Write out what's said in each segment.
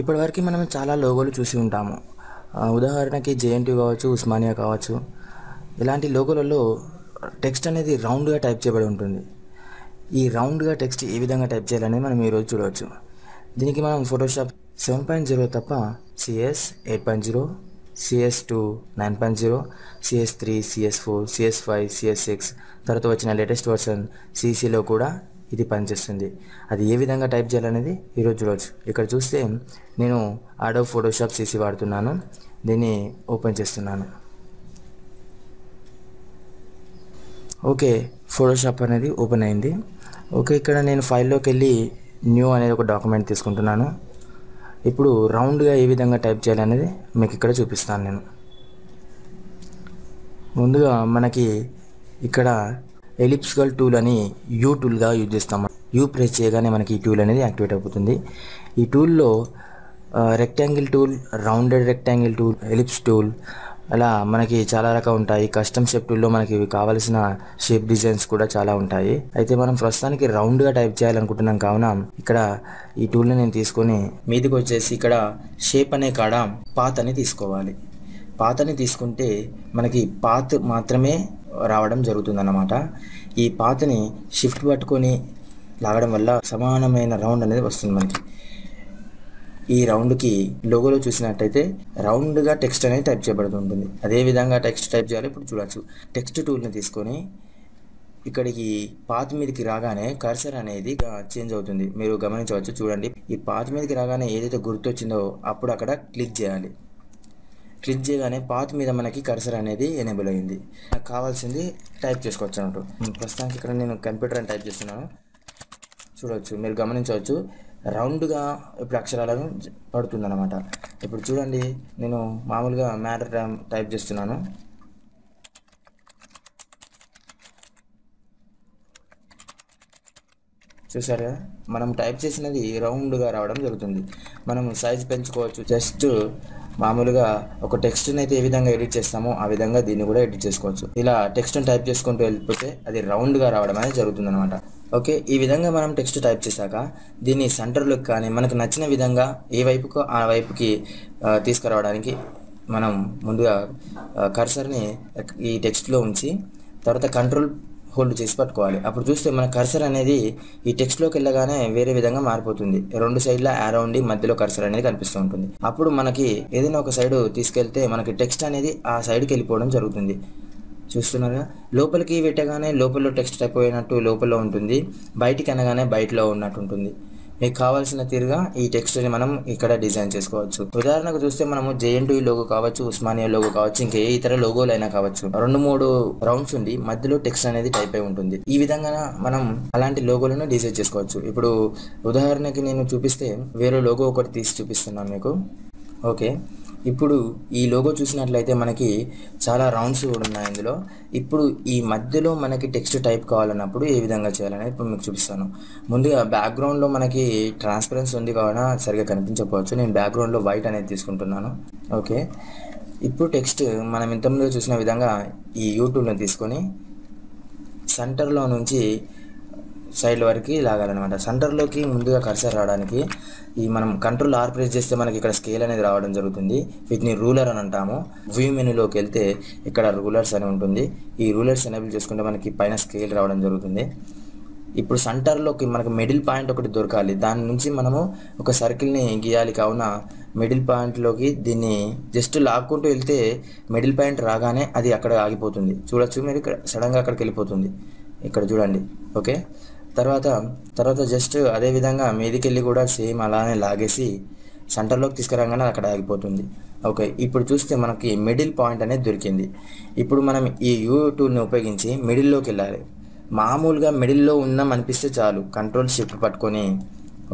ఇప్పటివరకు మనం చాలా లోగోలు చూసి ఉంటాము. ఉదాహరణకి జేఎన్టీ కావచ్చు ఉస్మానియా కావచ్చు. ఇలాంటి లోగోలలో టెక్స్ట్ అనేది రౌండ్గా టైప్ చేయబడి ఉంటుంది. ఈ రౌండ్గా టెక్స్ట్ ఏ విధంగా టైప్ చేయాలనేది మనం ఈరోజు చూడవచ్చు. దీనికి మనం ఫోటోషాప్ సెవెన్ పాయింట్ జీరో తప్ప CS eight point zero CS two nine point zero CS three CS four CS five CS six తర్వాత వచ్చిన లేటెస్ట్ వర్షన్ సిసిలో కూడా ఇది పనిచేస్తుంది. అది ఏ విధంగా టైప్ చేయాలనేది ఈరోజు చూడవచ్చు. ఇక్కడ చూస్తే నేను ఆడో ఫోటోషాప్ సిసి వాడుతున్నాను. దీన్ని ఓపెన్ చేస్తున్నాను. ఓకే ఫోటోషాప్ అనేది ఓపెన్ అయింది. ఓకే ఇక్కడ నేను ఫైల్లోకి వెళ్ళి న్యూ అనేది ఒక డాక్యుమెంట్ తీసుకుంటున్నాను. ఇప్పుడు రౌండ్గా ఏ విధంగా టైప్ చేయాలనేది మీకు ఇక్కడ చూపిస్తాను నేను. ముందుగా మనకి ఇక్కడ ఎలిప్స్కల్ టూల్ అని యూ టూల్గా యూజ్ చేస్తాం. యూ ప్రెస్ చేయగానే మనకి ఈ టూల్ అనేది యాక్టివేట్ అయిపోతుంది. ఈ టూల్లో rectangle tool rounded rectangle tool ellipse tool అలా మనకి చాలా రకాలు ఉంటాయి. కస్టమ్ షేప్ టూల్లో మనకి కావాల్సిన షేప్ డిజైన్స్ కూడా చాలా ఉంటాయి. అయితే మనం ప్రస్తుతానికి రౌండ్గా టైప్ చేయాలనుకుంటున్నాం కావున ఇక్కడ ఈ టూల్ని నేను తీసుకొని మీదికి వచ్చేసి ఇక్కడ షేప్ అనే కాడ పాత్ అని తీసుకోవాలి. పాతని తీసుకుంటే మనకి పాత్ మాత్రమే రావడం జరుగుతుందన్నమాట. ఈ పాతని షిఫ్ట్ పట్టుకొని లాగడం వల్ల సమానమైన రౌండ్ అనేది వస్తుంది మనకి. ఈ రౌండ్కి లోగోలో చూసినట్టయితే రౌండ్గా టెక్స్ట్ అనేది టైప్ చేయబడుతుంటుంది అదే విధంగా టెక్స్ట్ టైప్ చేయాలి ఇప్పుడు చూడవచ్చు టెక్స్ట్ టూల్ని తీసుకొని ఇక్కడికి పాత మీదకి రాగానే కర్సర్ అనేది చేంజ్ అవుతుంది. మీరు గమనించవచ్చు చూడండి. ఈ పాత మీదకి రాగానే ఏదైతే గుర్తొచ్చిందో అప్పుడు అక్కడ క్లిక్ చేయాలి. క్లిక్ చేయగానే పాత్ మీద మనకి కర్సర్ అనేది ఎనేబుల్ అయింది. నాకు కావాల్సింది టైప్ చేసుకోవచ్చు అన్నట్టు ప్రస్తుతానికి ఇక్కడ నేను కంప్యూటర్ అని టైప్ చేస్తున్నాను. చూడవచ్చు మీరు గమనించవచ్చు. రౌండ్గా ఇప్పుడు అక్షరాలను పడుతుంది అనమాట ఇప్పుడు చూడండి నేను మామూలుగా మ్యాటర్ టైప్ చేస్తున్నాను. చూసారా మనం టైప్ చేసినది రౌండ్గా రావడం జరుగుతుంది. మనం సైజ్ పెంచుకోవచ్చు. జస్ట్ మామూలుగా ఒక టెక్స్ట్ని అయితే ఏ విధంగా ఎడిట్ చేస్తామో ఆ విధంగా దీన్ని కూడా ఎడిట్ చేసుకోవచ్చు. ఇలా టెక్స్ట్ని టైప్ చేసుకుంటూ వెళ్ళిపోతే అది రౌండ్గా రావడం అనేది జరుగుతుంది అనమాట ఓకే ఈ విధంగా మనం టెక్స్ట్ టైప్ చేశాక దీన్ని సెంటర్లోకి కానీ మనకు నచ్చిన విధంగా ఏ వైపుకు ఆ వైపుకి తీసుకురావడానికి మనం ముందుగా కర్సర్ని ఈ టెక్స్ట్లో ఉంచి తర్వాత కంట్రోల్ హోల్డ్ చేసి పట్టుకోవాలి. అప్పుడు చూస్తే మన కర్సర్ అనేది ఈ టెక్స్ట్లోకి వెళ్ళగానే వేరే విధంగా మారిపోతుంది. రెండు సైడ్ల యారో ఉండి మధ్యలో కర్సర్ అనేది కనిపిస్తూ ఉంటుంది. అప్పుడు మనకి ఏదైనా ఒక సైడ్ తీసుకెళ్తే మనకి టెక్స్ట్ అనేది ఆ సైడ్కి వెళ్ళిపోవడం జరుగుతుంది. చూస్తున్నారుగా? లోపలికి పెట్టగానే లోపల టెక్స్ట్ టైప్ అయినట్టు లోపల ఉంటుంది. బయటికి అనగానే బయటలో ఉన్నట్టు ఉంటుంది. మీకు కావాల్సిన తీరుగా ఈ టెక్స్ట్ని మనం ఇక్కడ డిజైన్ చేసుకోవచ్చు. ఉదాహరణకు చూస్తే మనము జేఎన్టీ లోగో కావచ్చు ఉస్మానియా లోగో కావచ్చు ఇంకా ఏ ఇతర లోగోలు అయినా కావచ్చు. రెండు మూడు రౌండ్స్ ఉండి మధ్యలో టెక్స్ట్ అనేది టైప్ అయి ఉంటుంది. ఈ విధంగా మనం అలాంటి లోగోలను డిజైన్ చేసుకోవచ్చు. ఇప్పుడు ఉదాహరణకి నేను చూపిస్తే వేరే లోగో ఒకటి తీసి చూపిస్తున్నాను మీకు. ఓకే. ఇప్పుడు ఈ లోగో చూసినట్లయితే మనకి చాలా రౌండ్స్ కూడా ఉన్నాయి ఇందులో. ఇప్పుడు ఈ మధ్యలో మనకి టెక్స్ట్ టైప్ కావాలన్నప్పుడు ఏ విధంగా చేయాలనేది ఇప్పుడు మీకు చూపిస్తాను. ముందుగా బ్యాక్గ్రౌండ్లో మనకి ట్రాన్స్పరెన్సీ ఉంది కావున సరిగా కనిపించకపోవచ్చు. నేను బ్యాక్గ్రౌండ్లో వైట్ అనేది తీసుకుంటున్నాను. ఓకే ఇప్పుడు టెక్స్ట్ మనం ఇంతకుముందు చూసిన విధంగా ఈ యూట్యూబ్లో తీసుకొని సెంటర్లో నుంచి సైడ్ వరకు లాగాలన్నమాట. సెంటర్లోకి ముందుగా కర్సర్ రావడానికి ఈ మనం కంట్రోల్ ఆర్ ప్రెస్ చేస్తే మనకి ఇక్కడ స్కేల్ అనేది రావడం జరుగుతుంది. వీటిని రూలర్ అని అంటాము. వ్యూ మెనూలోకి వెళ్తే ఇక్కడ రూలర్స్ అని ఉంటుంది. ఈ రూలర్స్ ఎనేబుల్ చేసుకుంటే మనకి పైన స్కేల్ రావడం జరుగుతుంది. ఇప్పుడు సెంటర్లోకి మనకు మిడిల్ పాయింట్ ఒకటి దొరకాలి. దాని నుంచి మనము ఒక సర్కిల్ని గీయాలి కావున మిడిల్ పాయింట్లోకి దీన్ని జస్ట్ లాక్కుంటూ వెళ్తే మిడిల్ పాయింట్ రాగానే అది అక్కడ ఆగిపోతుంది. చూడొచ్చు మీరు ఇక్కడ సడన్గా అక్కడికి వెళ్ళిపోతుంది. ఇక్కడ చూడండి. ఓకే? తర్వాత తర్వాత జస్ట్ అదే విధంగా మీదికి వెళ్ళి కూడా సేమ్ అలానే లాగేసి సెంటర్లోకి తీసుకురాగానే అక్కడ ఆగిపోతుంది. ఓకే ఇప్పుడు చూస్తే మనకి మిడిల్ పాయింట్ అనేది దొరికింది. ఇప్పుడు మనం ఈ యూ టూల్ని ఉపయోగించి మిడిల్లోకి వెళ్ళాలి. మామూలుగా మిడిల్లో ఉన్నాం అనిపిస్తే చాలు కంట్రోల్ షిఫ్ట్ పట్టుకొని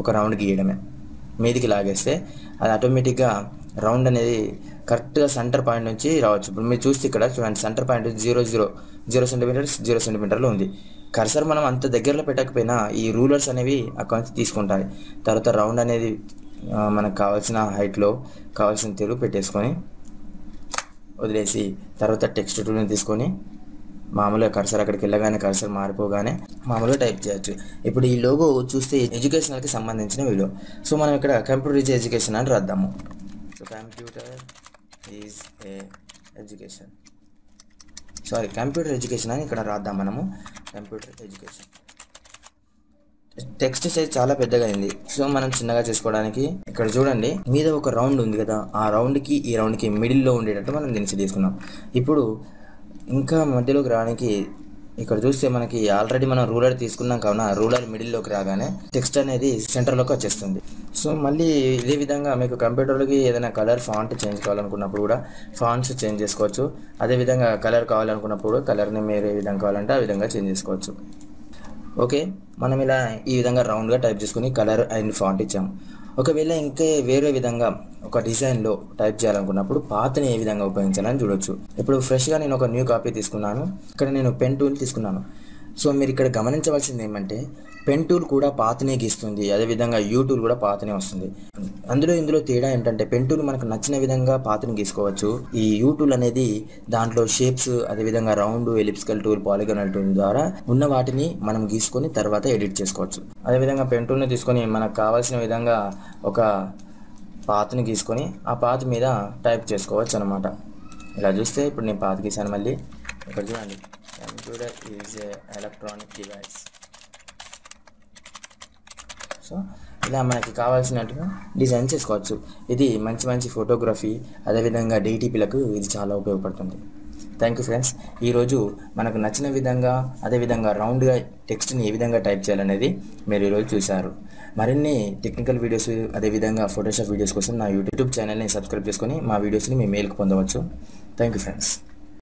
ఒక రౌండ్ గీయడమే. మీదికి లాగేస్తే అది ఆటోమేటిక్గా రౌండ్ అనేది కరెక్ట్గా సెంటర్ పాయింట్ నుంచి రావచ్చు. ఇప్పుడు మీరు చూస్తే ఇక్కడ చూడండి centre point zero zero zero centimetres zero సెంటీమీటర్లో ఉంది. కర్సర్ మనం అంత దగ్గరలో పెట్టకపోయినా ఈ రూలర్స్ అనేవి అక్కడ నుంచి తీసుకుంటాయి. తర్వాత రౌండ్ అనేది మనకు కావాల్సిన హైట్లో కావాల్సిన తెలుగు పెట్టేసుకొని వదిలేసి తర్వాత టెక్స్ట్ టూల్ని తీసుకొని మామూలుగా కర్సర్ అక్కడికి వెళ్ళగానే కర్సర్ మారిపోగానే మామూలుగా టైప్ చేయొచ్చు. ఇప్పుడు ఈ లోగో చూస్తే ఎడ్యుకేషనల్కి సంబంధించిన వీడియో. సో మనం ఇక్కడ కంప్యూటర్ ఎడ్యుకేషన్ అని రాద్దాము. So computer is a education sorry computer education అని ఇక్కడ రాద్దాం మనము. కంప్యూటర్ ఎడ్యుకేషన్ టెక్స్ట్ సైజ్ చాలా పెద్దగా అయింది. సో మనం చిన్నగా చేసుకోవడానికి ఇక్కడ చూడండి మీద ఒక రౌండ్ ఉంది కదా. ఆ రౌండ్కి ఈ రౌండ్కి మిడిల్లో ఉండేటట్టు మనం దీన్ని తీసుకున్నాం ఇప్పుడు ఇంకా మధ్యలోకి రావడానికి ఇక్కడ చూస్తే మనకి ఆల్రెడీ మనం రూలర్ తీసుకున్నాం కావున రూలర్ మిడిల్లోకి రాగానే టెక్స్ట్ అనేది సెంటర్లోకి వచ్చేస్తుంది. సో మళ్ళీ ఇదే విధంగా మీకు కంప్యూటర్లోకి ఏదైనా కలర్ ఫాంట్ చేంజ్ కావాలనుకున్నప్పుడు కూడా ఫాంట్స్ చేంజ్ చేసుకోవచ్చు. అదేవిధంగా కలర్ కావాలనుకున్నప్పుడు కలర్ని మీరు ఏ విధంగా కావాలంటే ఆ విధంగా చేంజ్ చేసుకోవచ్చు. ఓకే మనం ఇలా ఈ విధంగా రౌండ్గా టైప్ చేసుకుని కలర్ అండ్ ఫాంట్ ఇచ్చాము. ఒకవేళ ఇంకా వేరే విధంగా ఒక డిజైన్లో టైప్ చేయాలనుకున్నప్పుడు పాతని ఏ విధంగా ఉపయోగించాలని చూడొచ్చు. ఇప్పుడు ఫ్రెష్గా నేను ఒక న్యూ కాపీ తీసుకున్నాను. ఇక్కడ నేను పెన్ టూల్ తీసుకున్నాను. సో మీరు ఇక్కడ గమనించవలసింది ఏమంటే పెన్ టూల్ కూడా పాతనే గీస్తుంది. అదేవిధంగా యూ టూల్ కూడా పాతనే వస్తుంది. అందులో ఇందులో తేడా ఏంటంటే పెన్ టూల్ మనకు నచ్చిన విధంగా పాతను గీసుకోవచ్చు. ఈ యూ టూల్ అనేది దాంట్లో షేప్స్ అదేవిధంగా round elliptical tool polygonal tool ద్వారా ఉన్న వాటిని మనం గీసుకొని తర్వాత ఎడిట్ చేసుకోవచ్చు. అదేవిధంగా పెన్ టూల్ని తీసుకొని మనకు కావాల్సిన విధంగా ఒక పాత్ని గీసుకొని ఆ పాత్ మీద టైప్ చేసుకోవచ్చు అనమాట ఇలా చూస్తే ఇప్పుడు నేను పాత గీసాను మళ్ళీ. ఇక్కడ చూడండి. Computer is electronic device. So ఇలా మనకి కావాల్సినట్టుగా డిజైన్ చేసుకోవచ్చు. ఇది మంచి మంచి ఫోటోగ్రఫీ అదేవిధంగా డిటిపిలకు ఇది చాలా ఉపయోగపడుతుంది. థ్యాంక్ యూ ఫ్రెండ్స్ ఈరోజు మనకు నచ్చిన విధంగా అదేవిధంగా రౌండ్గా టెక్స్ట్ని ఏ విధంగా టైప్ చేయాలనేది మీరు ఈరోజు చూశారు. మరిన్ని టెక్నికల్ వీడియోస్ అదేవిధంగా ఫోటోషాప్ వీడియోస్ కోసం నా యూట్యూబ్ ఛానల్ని సబ్స్క్రైబ్ చేసుకొని మా వీడియోస్ని మీ మెయిల్కి పొందవచ్చు. Thank you friends